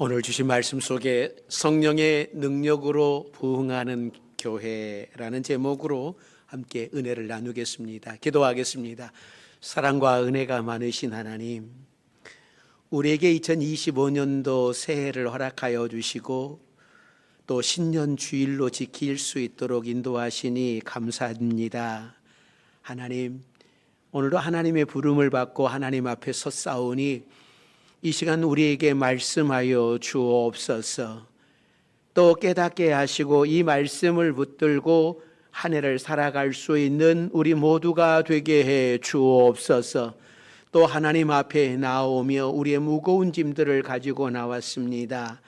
오늘 주신 말씀 속에 성령의 능력으로 부흥하는 교회라는 제목으로 함께 은혜를 나누겠습니다. 기도하겠습니다. 사랑과 은혜가 많으신 하나님, 우리에게 2025년도 새해를 허락하여 주시고 또 신년 주일로 지킬 수 있도록 인도하시니 감사합니다. 하나님, 오늘도 하나님의 부름을 받고 하나님 앞에 섰사오니 이 시간 우리에게 말씀하여 주옵소서. 또 깨닫게 하시고 이 말씀을 붙들고 한 해를 살아갈 수 있는 우리 모두가 되게 해 주옵소서. 또 하나님 앞에 나오며 우리의 무거운 짐들을 가지고 나왔습니다.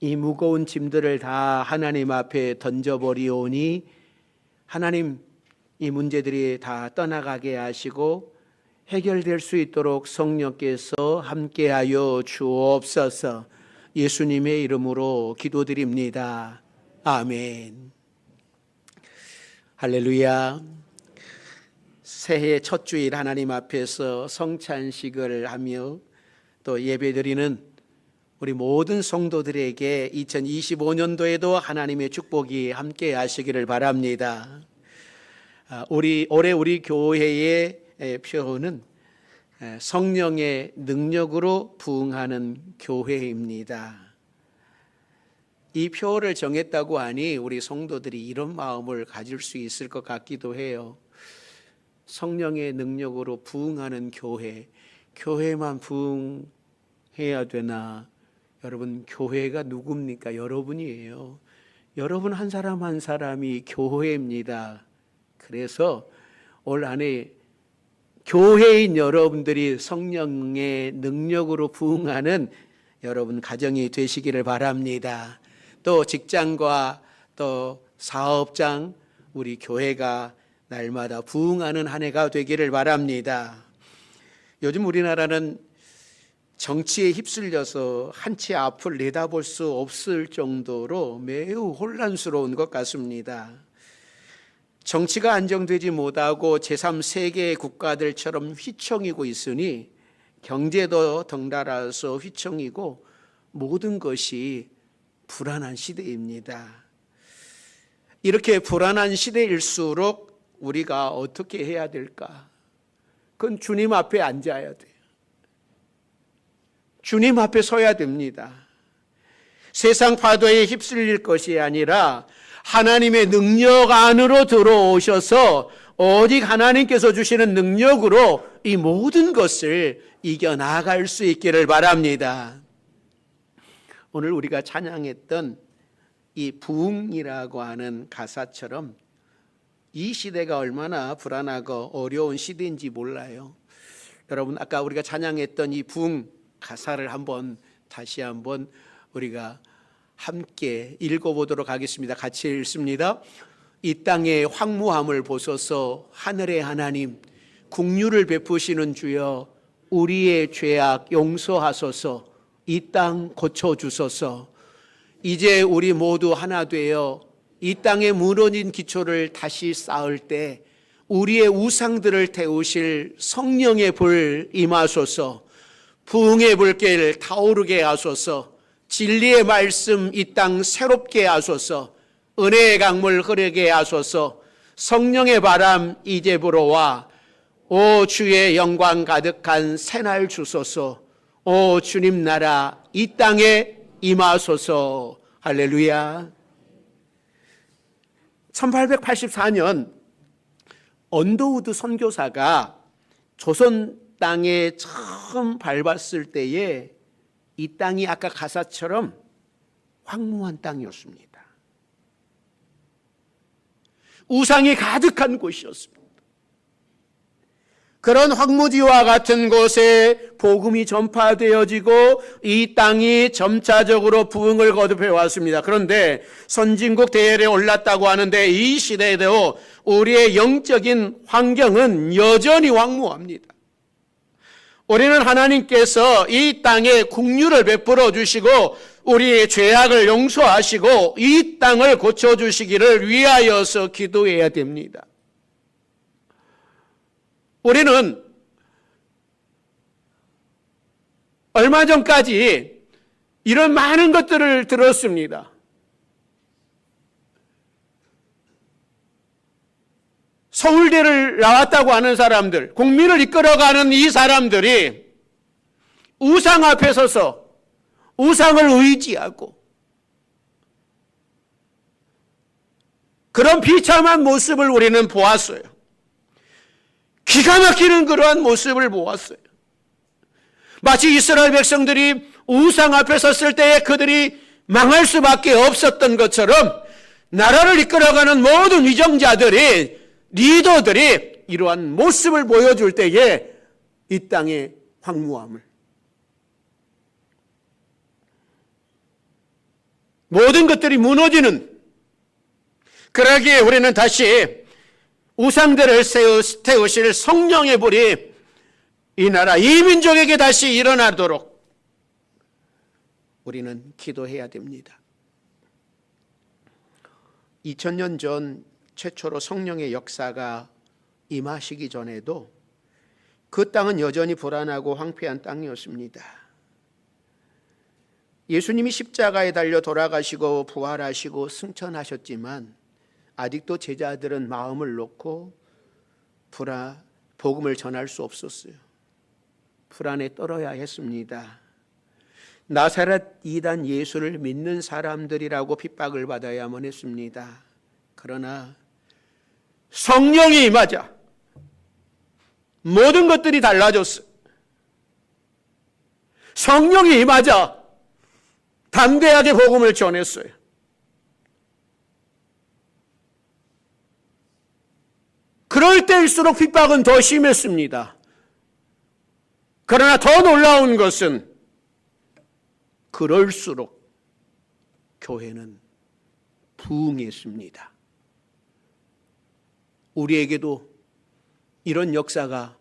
이 무거운 짐들을 다 하나님 앞에 던져버리오니 하나님 이 문제들이 다 떠나가게 하시고 해결될 수 있도록 성령께서 함께하여 주옵소서 예수님의 이름으로 기도드립니다. 아멘. 할렐루야. 새해 첫 주일 하나님 앞에서 성찬식을 하며 또 예배드리는 우리 모든 성도들에게 2025년도에도 하나님의 축복이 함께 하시기를 바랍니다. 아, 우리 올해 우리 교회의 표현은 성령의 능력으로 부흥하는 교회입니다. 이 표를 정했다고 하니 우리 성도들이 이런 마음을 가질 수 있을 것 같기도 해요. 성령의 능력으로 부흥하는 교회, 교회만 부흥해야 되나? 여러분, 교회가 누굽니까? 여러분이에요. 여러분 한 사람 한 사람이 교회입니다. 그래서 올 한해 교회인 여러분들이 성령의 능력으로 부흥하는 여러분 가정이 되시기를 바랍니다. 또 직장과 또 사업장 우리 교회가 날마다 부흥하는 한 해가 되기를 바랍니다. 요즘 우리나라는 정치에 휩쓸려서 한치 앞을 내다볼 수 없을 정도로 매우 혼란스러운 것 같습니다. 정치가 안정되지 못하고 제3세계 국가들처럼 휘청이고 있으니 경제도 덩달아서 휘청이고 모든 것이 불안한 시대입니다. 이렇게 불안한 시대일수록 우리가 어떻게 해야 될까? 그건 주님 앞에 앉아야 돼요. 주님 앞에 서야 됩니다. 세상 파도에 휩쓸릴 것이 아니라 하나님의 능력 안으로 들어오셔서 오직 하나님께서 주시는 능력으로 이 모든 것을 이겨나갈 수 있기를 바랍니다. 오늘 우리가 찬양했던 이 부흥이라고 하는 가사처럼 이 시대가 얼마나 불안하고 어려운 시대인지 몰라요. 여러분 아까 우리가 찬양했던 이 부흥 가사를 한번 다시 한번 우리가 함께 읽어보도록 하겠습니다. 같이 읽습니다. 이 땅의 황무함을 보소서 하늘의 하나님 국류를 베푸시는 주여 우리의 죄악 용서하소서 이 땅 고쳐 주소서 이제 우리 모두 하나 되어 이 땅에 무너진 기초를 다시 쌓을 때 우리의 우상들을 태우실 성령의 불 임하소서 부흥의 불길 타오르게 하소서 진리의 말씀 이 땅 새롭게 하소서 은혜의 강물 흐르게 하소서 성령의 바람 이제 불어와 오 주의 영광 가득한 새날 주소서 오 주님 나라 이 땅에 임하소서. 할렐루야. 1884년 언더우드 선교사가 조선 땅에 처음 밟았을 때에 이 땅이 아까 가사처럼 황무한 땅이었습니다. 우상이 가득한 곳이었습니다. 그런 황무지와 같은 곳에 복음이 전파되어지고 이 땅이 점차적으로 부흥을 거듭해 왔습니다. 그런데 선진국 대열에 올랐다고 하는데 이 시대에도 우리의 영적인 환경은 여전히 황무합니다. 우리는 하나님께서 이 땅에 국류를 베풀어 주시고 우리의 죄악을 용서하시고 이 땅을 고쳐 주시기를 위하여서 기도해야 됩니다. 우리는 얼마 전까지 이런 많은 것들을 들었습니다. 서울대를 나왔다고 하는 사람들, 국민을 이끌어가는 이 사람들이 우상 앞에 서서 우상을 의지하고 그런 비참한 모습을 우리는 보았어요. 기가 막히는 그러한 모습을 보았어요. 마치 이스라엘 백성들이 우상 앞에 섰을 때에 그들이 망할 수밖에 없었던 것처럼 나라를 이끌어가는 모든 위정자들이 리더들이 이러한 모습을 보여줄 때에 이 땅의 황무함을 모든 것들이 무너지는 그러기에 우리는 다시 우상들을 세우실 성령의 불이 이 나라 이 민족에게 다시 일어나도록 우리는 기도해야 됩니다. 2000년 전 최초로 성령의 역사가 임하시기 전에도 그 땅은 여전히 불안하고 황폐한 땅이었습니다. 예수님이 십자가에 달려 돌아가시고 부활하시고 승천하셨지만 아직도 제자들은 마음을 놓고 불안, 복음을 전할 수 없었어요. 불안에 떨어야 했습니다. 나사렛 이단 예수를 믿는 사람들이라고 핍박을 받아야만 했습니다. 그러나 성령이 임하자 모든 것들이 달라졌어. 성령이 임하자 담대하게 복음을 전했어요. 그럴 때일수록 핍박은 더 심했습니다. 그러나 더 놀라운 것은 그럴수록 교회는 부흥했습니다. 우리에게도 이런 역사가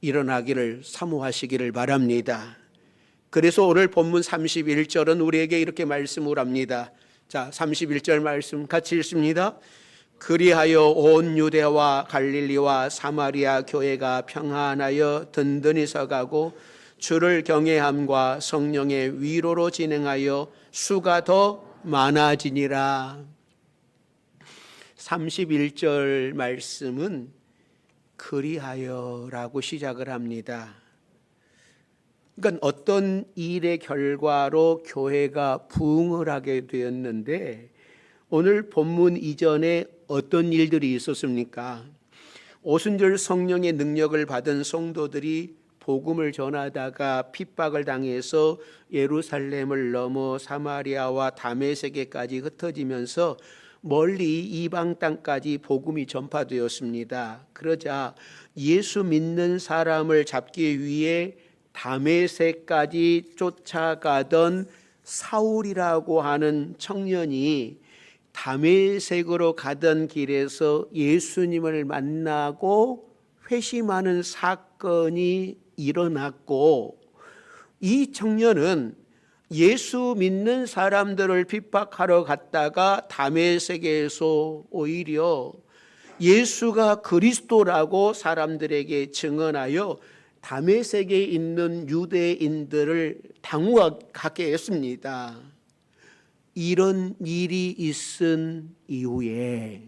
일어나기를 사모하시기를 바랍니다. 그래서 오늘 본문 31절은 우리에게 이렇게 말씀을 합니다. 자, 31절 말씀 같이 읽습니다. 그리하여 온 유대와 갈릴리와 사마리아 교회가 평안하여 든든히 서가고 주를 경외함과 성령의 위로로 진행하여 수가 더 많아지니라. 31절 말씀은 그리하여라고 시작을 합니다. 그러니까 어떤 일의 결과로 교회가 부흥을 하게 되었는데 오늘 본문 이전에 어떤 일들이 있었습니까? 오순절 성령의 능력을 받은 성도들이 복음을 전하다가 핍박을 당해서 예루살렘을 넘어 사마리아와 다메섹에까지 흩어지면서 멀리 이방 땅까지 복음이 전파되었습니다. 그러자 예수 믿는 사람을 잡기 위해 다메섹까지 쫓아가던 사울이라고 하는 청년이 다메섹으로 가던 길에서 예수님을 만나고 회심하는 사건이 일어났고 이 청년은 예수 믿는 사람들을 핍박하러 갔다가 다메섹에서 오히려 예수가 그리스도라고 사람들에게 증언하여 다메섹에 있는 유대인들을 당황하게 했습니다. 이런 일이 있은 이후에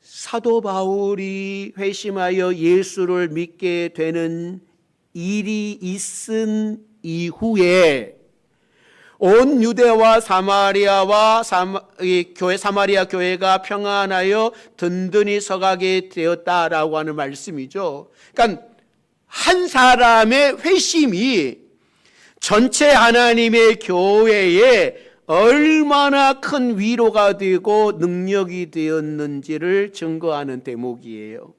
사도 바울이 회심하여 예수를 믿게 되는 일이 있은 이후에 온 유대와 사마리아와 사마, 교회 사마리아 교회가 평안하여 든든히 서가게 되었다라고 하는 말씀이죠. 그러니까 한 사람의 회심이 전체 하나님의 교회에 얼마나 큰 위로가 되고 능력이 되었는지를 증거하는 대목이에요.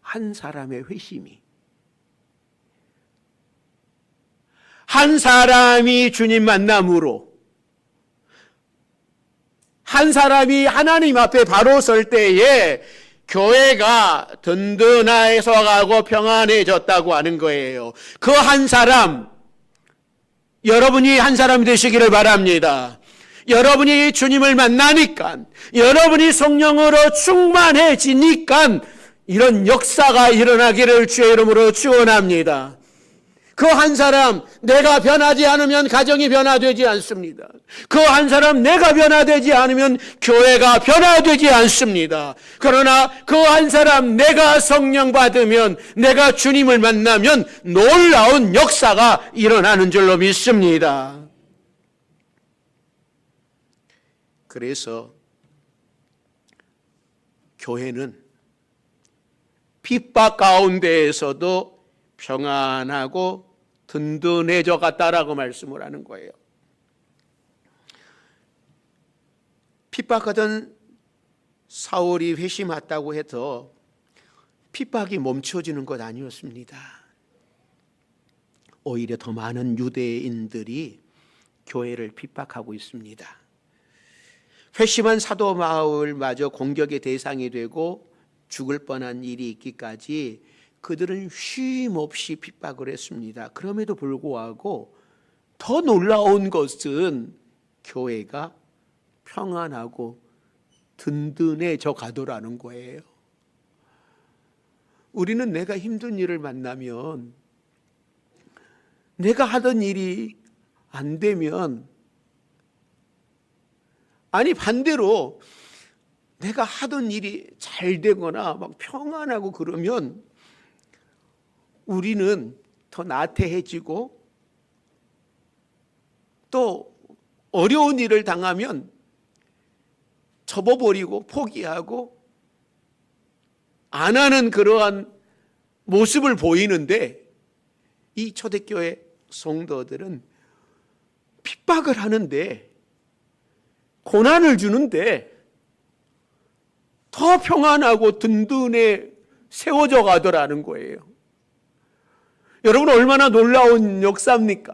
한 사람의 회심이. 한 사람이 주님 만남으로 한 사람이 하나님 앞에 바로 설 때에 교회가 든든해서 가고 평안해졌다고 하는 거예요. 그 한 사람, 여러분이 한 사람이 되시기를 바랍니다. 여러분이 주님을 만나니까, 여러분이 성령으로 충만해지니까 이런 역사가 일어나기를 주의 이름으로 축원합니다. 그 한 사람 내가 변하지 않으면 가정이 변화되지 않습니다. 그 한 사람 내가 변화되지 않으면 교회가 변화되지 않습니다. 그러나 그 한 사람 내가 성령 받으면 내가 주님을 만나면 놀라운 역사가 일어나는 줄로 믿습니다. 그래서 교회는 핍박 가운데에서도 평안하고 든든해져 갔다라고 말씀을 하는 거예요. 핍박하던 사울이 회심했다고 해서 핍박이 멈춰지는 것 아니었습니다. 오히려 더 많은 유대인들이 교회를 핍박하고 있습니다. 회심한 사도 마을마저 공격의 대상이 되고 죽을 뻔한 일이 있기까지 그들은 쉼 없이 핍박을 했습니다. 그럼에도 불구하고 더 놀라운 것은 교회가 평안하고 든든해져 가더라는 거예요. 우리는 내가 힘든 일을 만나면 내가 하던 일이 안 되면 아니 반대로 내가 하던 일이 잘 되거나 막 평안하고 그러면 우리는 더 나태해지고 또 어려운 일을 당하면 접어버리고 포기하고 안 하는 그러한 모습을 보이는데 이 초대교회 성도들은 핍박을 하는데 고난을 주는데 더 평안하고 든든해 세워져 가더라는 거예요. 여러분 얼마나 놀라운 역사입니까?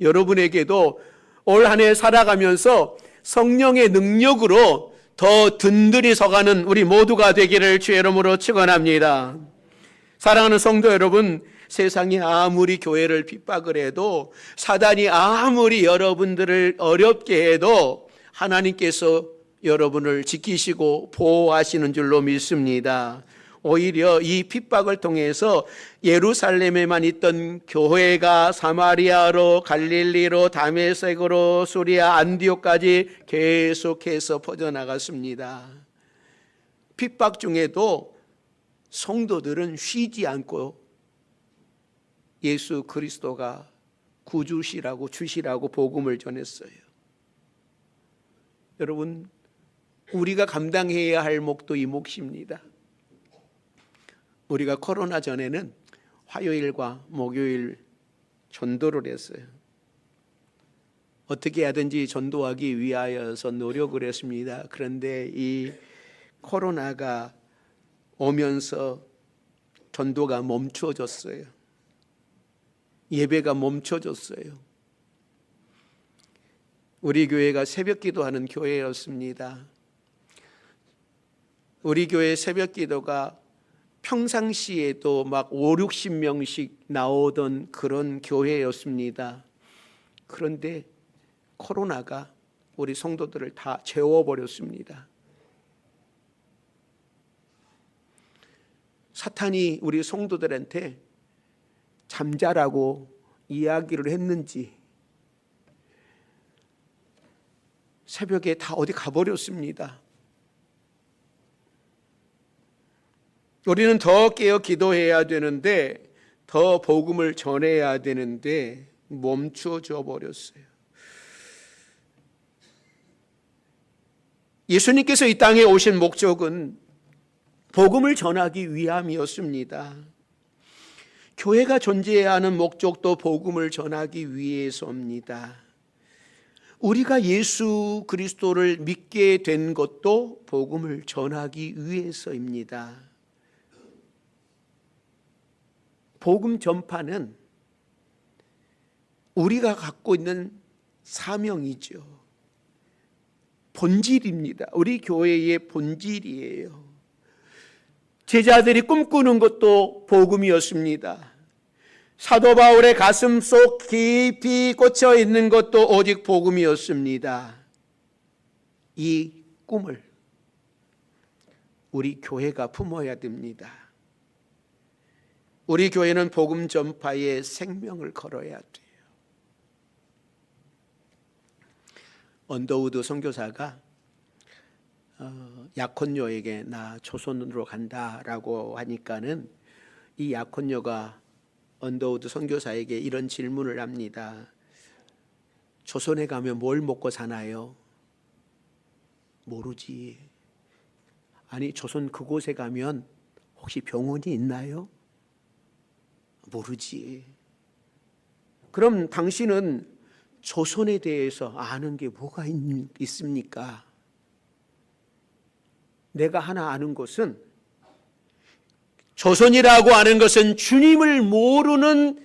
여러분에게도 올 한 해 살아가면서 성령의 능력으로 더 든든히 서가는 우리 모두가 되기를 주의 이름으로 축원합니다. 사랑하는 성도 여러분, 세상이 아무리 교회를 핍박을 해도 사단이 아무리 여러분들을 어렵게 해도 하나님께서 여러분을 지키시고 보호하시는 줄로 믿습니다. 오히려 이 핍박을 통해서 예루살렘에만 있던 교회가 사마리아로 갈릴리로 다메섹으로 수리아 안디오까지 계속해서 퍼져나갔습니다. 핍박 중에도 성도들은 쉬지 않고 예수 그리스도가 구주시라고 주시라고 복음을 전했어요. 여러분 우리가 감당해야 할 목도 이 몫입니다. 우리가 코로나 전에는 화요일과 목요일 전도를 했어요. 어떻게 하든지 전도하기 위하여서 노력을 했습니다. 그런데 이 코로나가 오면서 전도가 멈춰졌어요. 예배가 멈춰졌어요. 우리 교회가 새벽 기도하는 교회였습니다. 우리 교회 새벽 기도가 평상시에도 막 5, 60명씩 나오던 그런 교회였습니다. 그런데 코로나가 우리 성도들을 다 재워버렸습니다. 사탄이 우리 성도들한테 잠자라고 이야기를 했는지 새벽에 다 어디 가버렸습니다. 우리는 더 깨어 기도해야 되는데 더 복음을 전해야 되는데 멈춰져 버렸어요. 예수님께서 이 땅에 오신 목적은 복음을 전하기 위함이었습니다. 교회가 존재해야 하는 목적도 복음을 전하기 위해서입니다. 우리가 예수 그리스도를 믿게 된 것도 복음을 전하기 위해서입니다. 복음 전파는 우리가 갖고 있는 사명이죠. 본질입니다. 우리 교회의 본질이에요. 제자들이 꿈꾸는 것도 복음이었습니다. 사도 바울의 가슴 속 깊이 꽂혀 있는 것도 오직 복음이었습니다. 이 꿈을 우리 교회가 품어야 됩니다. 우리 교회는 복음 전파에 생명을 걸어야 돼요. 언더우드 선교사가 어, 약혼녀에게 나 조선으로 간다라고 하니까는 이 약혼녀가 언더우드 선교사에게 이런 질문을 합니다. 조선에 가면 뭘 먹고 사나요? 모르지. 아니 조선 그곳에 가면 혹시 병원이 있나요? 모르지. 그럼 당신은 조선에 대해서 아는 게 뭐가 있, 있습니까? 내가 하나 아는 것은 조선이라고 하는 것은 주님을 모르는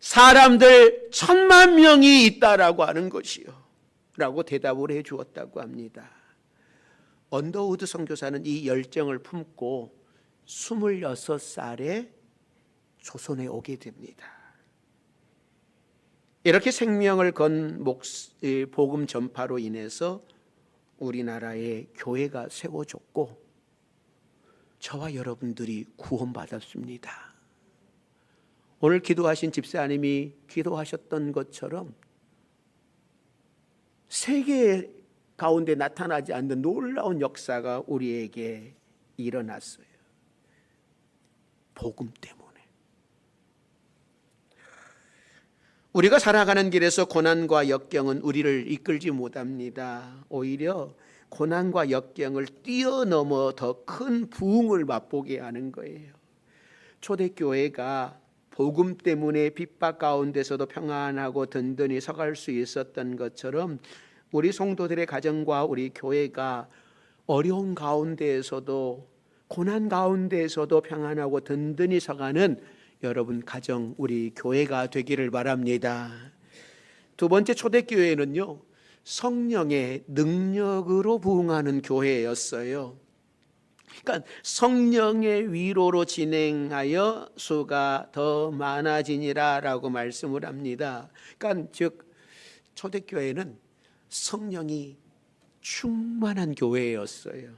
사람들 천만 명이 있다라고 하는 것이요. 라고 대답을 해 주었다고 합니다. 언더우드 선교사는 이 열정을 품고 26살에 조선에 오게 됩니다. 이렇게 생명을 건 목, 복음 전파로 인해서 우리나라에 교회가 세워졌고 저와 여러분들이 구원받았습니다. 오늘 기도하신 집사님이 기도하셨던 것처럼 세계 가운데 나타나지 않는 놀라운 역사가 우리에게 일어났어요. 복음 때문에. 우리가 살아가는 길에서 고난과 역경은 우리를 이끌지 못합니다. 오히려 고난과 역경을 뛰어넘어 더 큰 부흥을 맛보게 하는 거예요. 초대교회가 복음 때문에 핍박 가운데서도 평안하고 든든히 서갈 수 있었던 것처럼 우리 성도들의 가정과 우리 교회가 어려운 가운데에서도 고난 가운데에서도 평안하고 든든히 서가는 여러분 가정 우리 교회가 되기를 바랍니다. 두 번째 초대 교회는요. 성령의 능력으로 부흥하는 교회였어요. 그러니까 성령의 위로로 진행하여 수가 더 많아지니라라고 말씀을 합니다. 그러니까 즉 초대 교회는 성령이 충만한 교회였어요.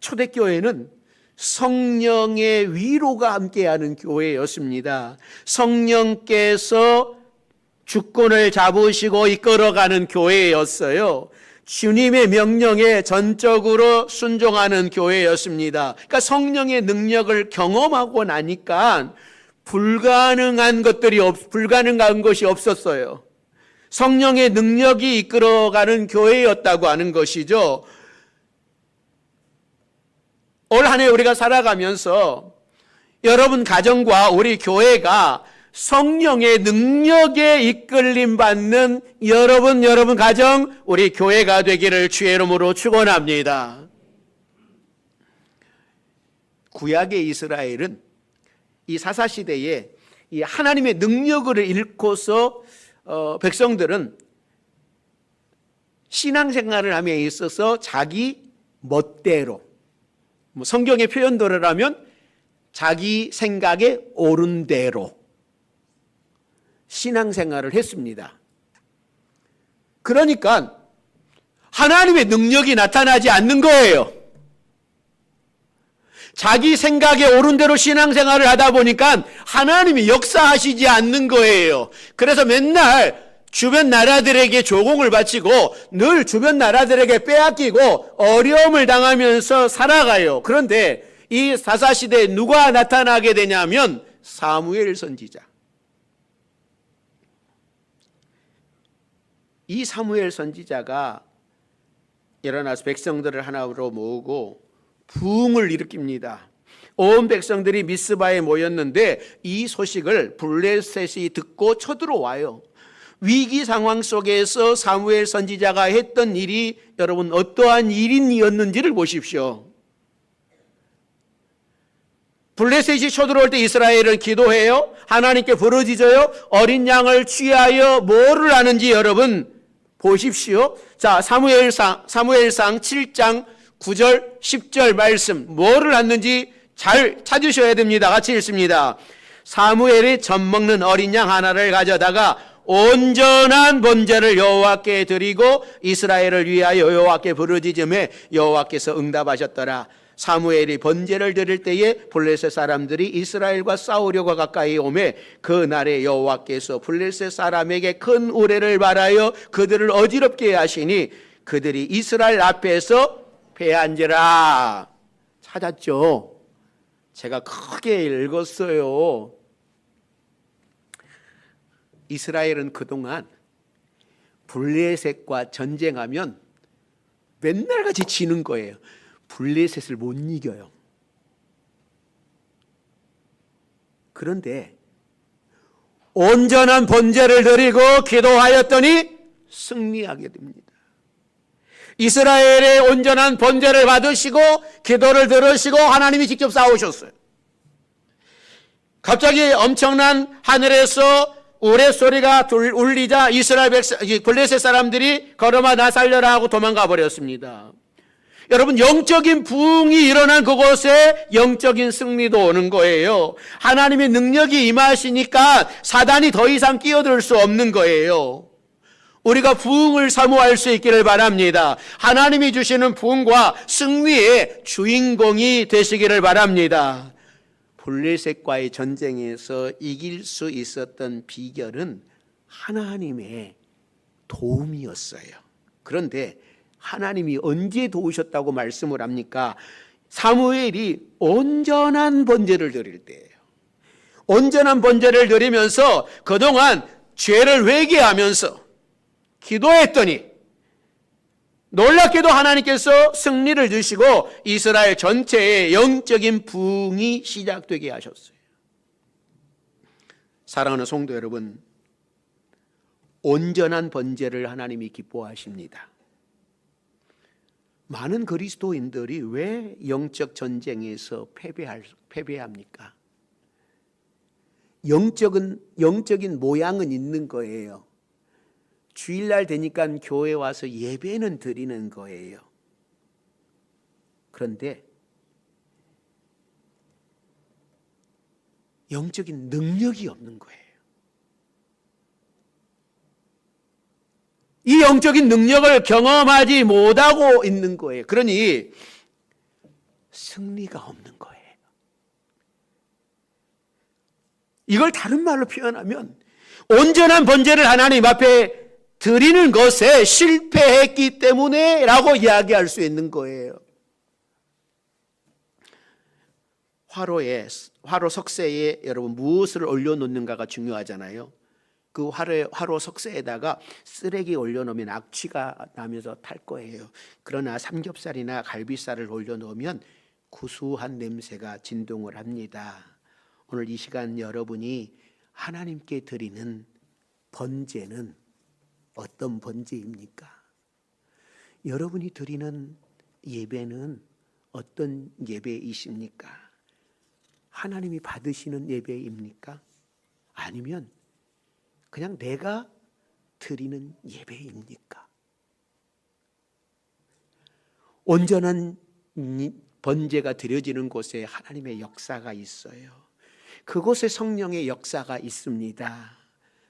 초대 교회는 성령의 위로가 함께하는 교회였습니다. 성령께서 주권을 잡으시고 이끌어가는 교회였어요. 주님의 명령에 전적으로 순종하는 교회였습니다. 그러니까 성령의 능력을 경험하고 나니까 불가능한 것들이 없, 불가능한 것이 없었어요. 성령의 능력이 이끌어가는 교회였다고 하는 것이죠. 올 한 해 우리가 살아가면서 여러분 가정과 우리 교회가 성령의 능력에 이끌림 받는 여러분 여러분 가정 우리 교회가 되기를 주의 이름으로 축원합니다. 구약의 이스라엘은 이 사사 시대에 이 하나님의 능력을 잃고서 어, 백성들은 신앙생활을 함에 있어서 자기 멋대로 뭐 성경의 표현대로라면 자기 생각에 옳은 대로 신앙생활을 했습니다. 그러니까 하나님의 능력이 나타나지 않는 거예요. 자기 생각에 옳은 대로 신앙생활을 하다 보니까 하나님이 역사하시지 않는 거예요. 그래서 맨날 주변 나라들에게 조공을 바치고 늘 주변 나라들에게 빼앗기고 어려움을 당하면서 살아가요. 그런데 이 사사시대에 누가 나타나게 되냐면 사무엘 선지자. 이 사무엘 선지자가 일어나서 백성들을 하나로 모으고 부흥을 일으킵니다. 온 백성들이 미스바에 모였는데 이 소식을 블레셋이 듣고 쳐들어와요. 위기 상황 속에서 사무엘 선지자가 했던 일이 여러분 어떠한 일인이었는지를 보십시오. 블레셋이 쳐들어올 때 이스라엘은 기도해요. 하나님께 부르짖어요. 어린 양을 취하여 뭐를 하는지 여러분 보십시오. 자, 사무엘상 사무엘상 7장 9절 10절 말씀 뭐를 하는지 잘 찾으셔야 됩니다. 같이 읽습니다. 사무엘이 젖 먹는 어린 양 하나를 가져다가 온전한 번제를 여호와께 드리고 이스라엘을 위하여 여호와께 부르짖음에 여호와께서 응답하셨더라. 사무엘이 번제를 드릴 때에 블레셋 사람들이 이스라엘과 싸우려고 가까이 오매 그 날에 여호와께서 블레셋 사람에게 큰 우레를 말하여 그들을 어지럽게 하시니 그들이 이스라엘 앞에서 패한지라 찾았죠. 제가 크게 읽었어요. 이스라엘은 그동안 블레셋과 전쟁하면 맨날 같이 지는 거예요. 블레셋을 못 이겨요. 그런데 온전한 번제를 드리고 기도하였더니 승리하게 됩니다. 이스라엘의 온전한 번제를 받으시고 기도를 들으시고 하나님이 직접 싸우셨어요. 갑자기 엄청난 하늘에서 우레 소리가 둘- 울리자 이스라엘 백성, 이 블레셋 사람들이 걸어마 나 살려라 하고 도망가 버렸습니다. 여러분 영적인 부흥이 일어난 그곳에 영적인 승리도 오는 거예요. 하나님의 능력이 임하시니까 사단이 더 이상 끼어들 수 없는 거예요. 우리가 부흥을 사모할 수 있기를 바랍니다. 하나님이 주시는 부흥과 승리의 주인공이 되시기를 바랍니다. 블레셋과의 전쟁에서 이길 수 있었던 비결은 하나님의 도움이었어요. 그런데 하나님이 언제 도우셨다고 말씀을 합니까? 사무엘이 온전한 번제를 드릴 때예요. 온전한 번제를 드리면서 그동안 죄를 회개하면서 기도했더니 놀랍게도 하나님께서 승리를 주시고 이스라엘 전체의 영적인 부흥이 시작되게 하셨어요. 사랑하는 성도 여러분, 온전한 번제를 하나님이 기뻐하십니다. 많은 그리스도인들이 왜 영적 전쟁에서 패배할, 패배합니까? 영적은, 영적인 모양은 있는 거예요. 주일날 되니까 교회 와서 예배는 드리는 거예요. 그런데 영적인 능력이 없는 거예요. 이 영적인 능력을 경험하지 못하고 있는 거예요. 그러니 승리가 없는 거예요. 이걸 다른 말로 표현하면 온전한 번제를 하나님 앞에 드리는 것에 실패했기 때문에 라고 이야기할 수 있는 거예요. 화로에, 화로 석쇠에 여러분 무엇을 올려놓는가가 중요하잖아요. 그 화로, 화로 석쇠에다가 쓰레기 올려놓으면 악취가 나면서 탈 거예요. 그러나 삼겹살이나 갈비살을 올려놓으면 구수한 냄새가 진동을 합니다. 오늘 이 시간 여러분이 하나님께 드리는 번제는 어떤 번제입니까? 여러분이 드리는 예배는 어떤 예배이십니까? 하나님이 받으시는 예배입니까? 아니면 그냥 내가 드리는 예배입니까? 온전한 번제가 드려지는 곳에 하나님의 역사가 있어요. 그곳에 성령의 역사가 있습니다.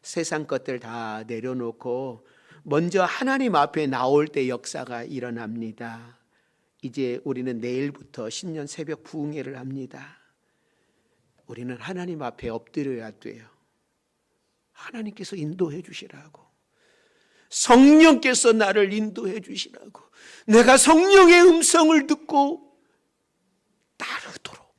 세상 것들 다 내려놓고 먼저 하나님 앞에 나올 때 역사가 일어납니다. 이제 우리는 내일부터 신년 새벽 부흥회를 합니다. 우리는 하나님 앞에 엎드려야 돼요. 하나님께서 인도해 주시라고. 성령께서 나를 인도해 주시라고. 내가 성령의 음성을 듣고 따르도록.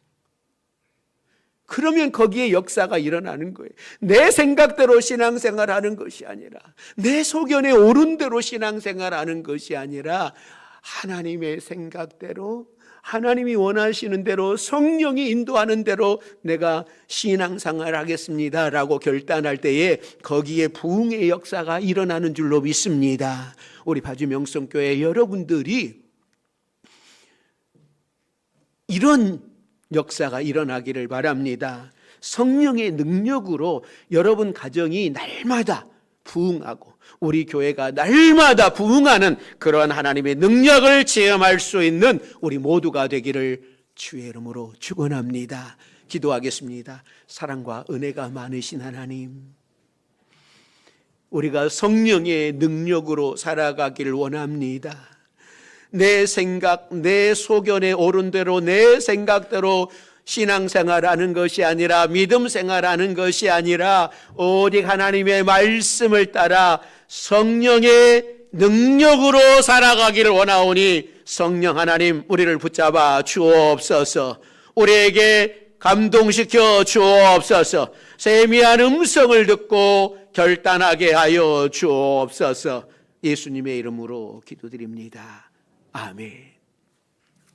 그러면 거기에 역사가 일어나는 거예요. 내 생각대로 신앙생활 하는 것이 아니라, 내 소견에 옳은 대로 신앙생활 하는 것이 아니라, 하나님의 생각대로, 하나님이 원하시는 대로, 성령이 인도하는 대로 내가 신앙생활 하겠습니다. 라고 결단할 때에 거기에 부흥의 역사가 일어나는 줄로 믿습니다. 우리 바주 명성교회 여러분들이 이런 역사가 일어나기를 바랍니다. 성령의 능력으로 여러분 가정이 날마다 부흥하고 우리 교회가 날마다 부흥하는 그러한 하나님의 능력을 체험할 수 있는 우리 모두가 되기를 주의 이름으로 축원합니다. 기도하겠습니다. 사랑과 은혜가 많으신 하나님 우리가 성령의 능력으로 살아가기를 원합니다. 내 생각, 내 소견에 오른 대로 내 생각대로 신앙생활하는 것이 아니라 믿음 생활하는 것이 아니라 오직 하나님의 말씀을 따라 성령의 능력으로 살아가기를 원하오니 성령 하나님 우리를 붙잡아 주옵소서. 우리에게 감동시켜 주옵소서. 세미한 음성을 듣고 결단하게 하여 주옵소서. 예수님의 이름으로 기도드립니다. 아멘.